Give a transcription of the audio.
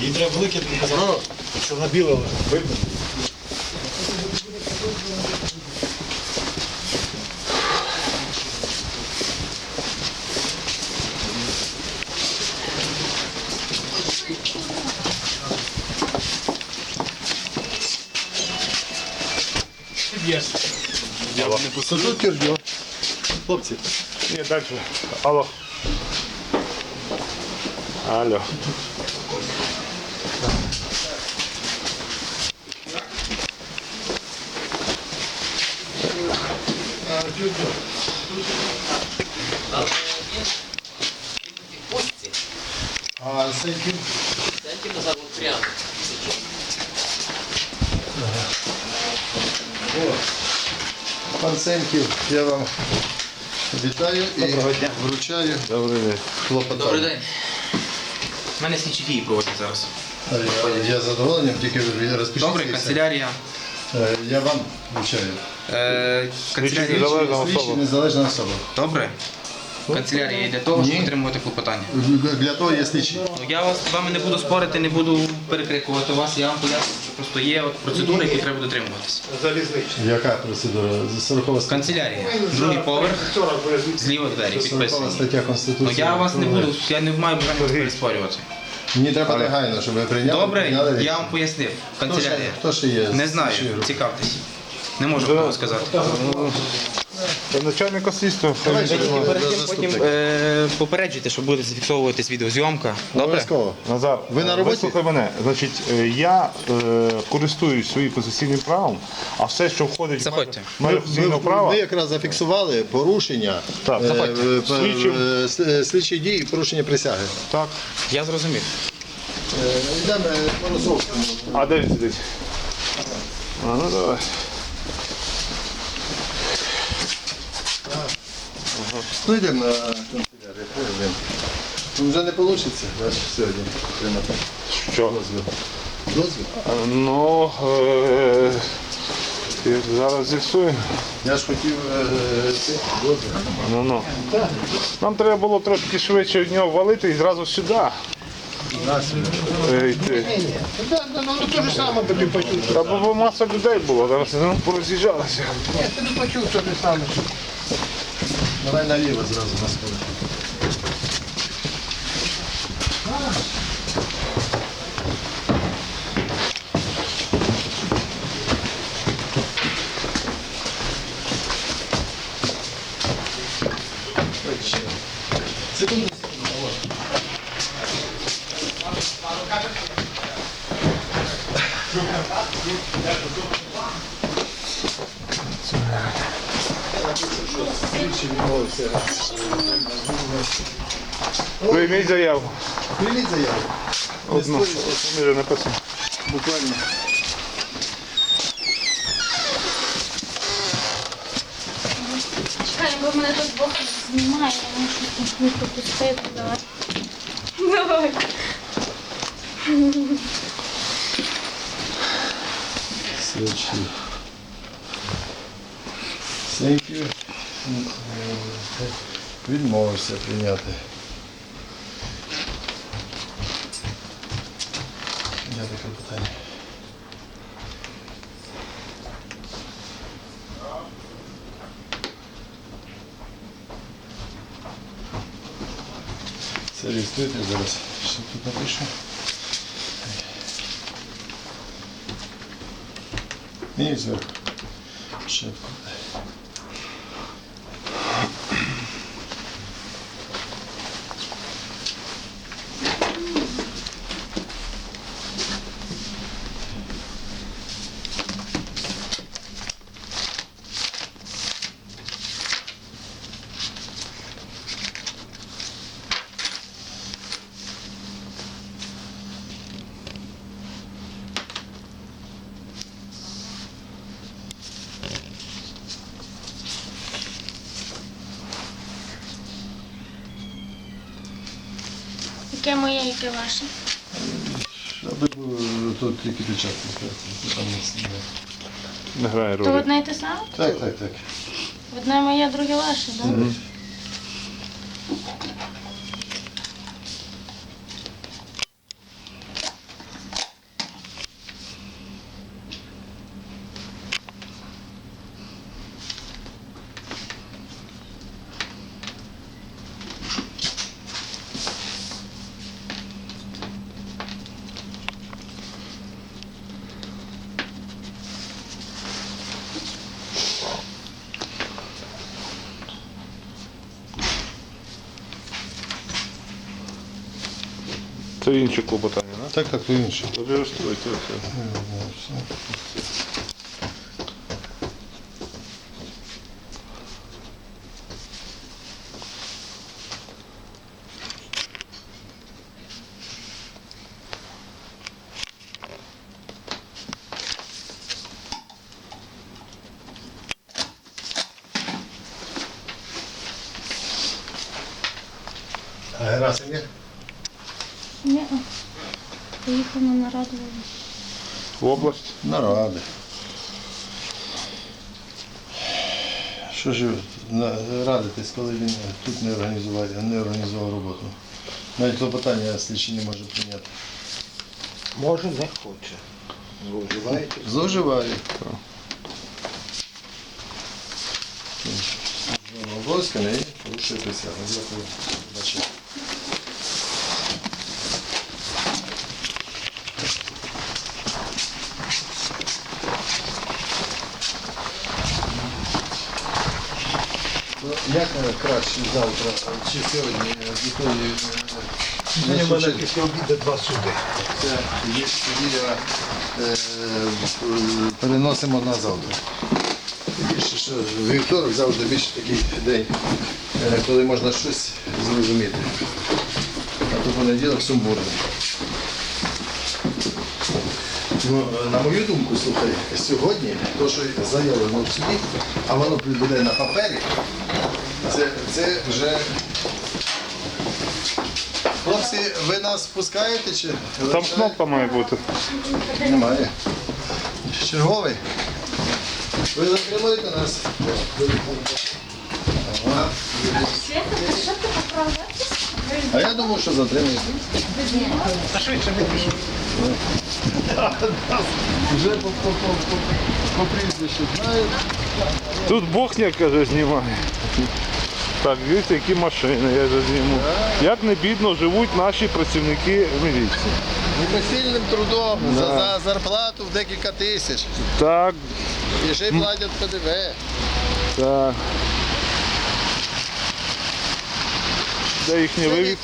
Їй треба велике, ти казав, що на біле видно. Тут кірдьо? Хлопці, Ні, далі. Алло. Алло. а Сеньків? Дайте назад вот прямо. Пан Сеньків, я вам вітаю і вручаю Добрий день. клопотання. Добрий день. У мене слідчі дії проводять зараз. Я Я задоволенням, тільки розпишіться. Добре, канцелярія. Е, Я вам вручаю. Е, канцелярія. незалежна Слідчі незалежна особа. Добре. Канцелярія для того, щоб отримувати клопотання. Для того є слідчі. Ну я вас з вами не буду спорити, не буду перекрикувати вас. Я вам поясню, що просто є от процедури, які треба дотримуватися. Яка процедура? 40 стаття. Канцелярія. Другий поверх, зліва двері, 40 підписані. стаття Ну Конституції. я вас не буду, я не маю бажання переспорювати. Мені треба негайно, щоб ви прийняли. Добре, прийняли я рішення. вам пояснив. Хто ще, Канцелярія. хто ще є? Не знаю, Слідчі групи? цікавтесь. Не можу такого сказати. Це начальник тим потім е, попереджуйте, що буде зафіксовуватись відеозйомка. Добре? Обов'язково. Назар, Ви на роботі? Вислухай мене. Значить, е, я е, користуюсь своїм конституційним правом, а все, що входить Заходьте. в моє Ми, конституційне право, ми якраз зафіксували порушення Так. е, Заходьте. е, Слідчим. е, с- е, слідчі дії і порушення присяги. так. Я зрозумів. Е, Йдемо е, по А де він сидить? А, ну давай. Ну йдемо на канцелярію. поїдемо. Ну, вже не вийде сьогодні отримати Що? дозвіл. Дозвіл? Ну, е, я зараз з'ясую. Я ж хотів е, дозвіл. Ну, ну. Нам треба було трошки швидше в нього валити і зразу сюди е, йти. Ну, то же почув. Та бо маса людей було, зараз ну, пороз'їжджалися. Я тобі почув, що ти саме. Давай наліво зразу на сходи. Секунду. Прийміть заяву. Прийміть заяву. Одну. Вже написано. Буквально. Чекай, бо мене тут Бог знімає, я мушу не пропустити. Давай. Давай. Слідчий. Thank you. Відмовився прийняти. Я таке питання. Це реєструйте зараз. Що тут напишу? І зверху. Ще Яке моє, яке ваше? Аби тут тільки печатки ставити, там не- грає грає То ролі. одне і те саме? Так, так, так. Одне моє, друге ваше, так? Це інші клопотання, так? Так, як то інше. Реєструйте все. А Герасим є? Поїхав на нараду. В область. Наради. Що ж ви на- коли він тут не організував, не організував роботу? Навіть клопотання слідчий не може прийняти. Може, не хоче. Зловживаєте. Зловживає. Обов'язками і порушує присягу. Дякую. Як краще завтра чи сьогодні якої в мене е, після обіду два суди. це тоді тоді, е, е, переносимо на завтра. Більше, що вівторок завжди більше такий день, коли можна щось зрозуміти. А то понеділок сумбурний. Ну, на мою думку, слухай, сьогодні то, що заявлено в суді, а воно буде на папері, це, це вже. Хлопці, ви нас впускаєте чи? Там кнопка має бути. Немає. Черговий. Ви затримуєте нас? Ага. А я думав, що затримуєте. Та швидше не. Вже по, по, по, по, по прізвищу знають. Тут Бохня, каже, знімає. Так, дивіться, які машини я вже зніму. Як не бідно живуть наші працівники міліції. Непосильним трудом за, за зарплату в декілька тисяч. Так, І ще й платять ПДВ. так. Де їхні. Добре,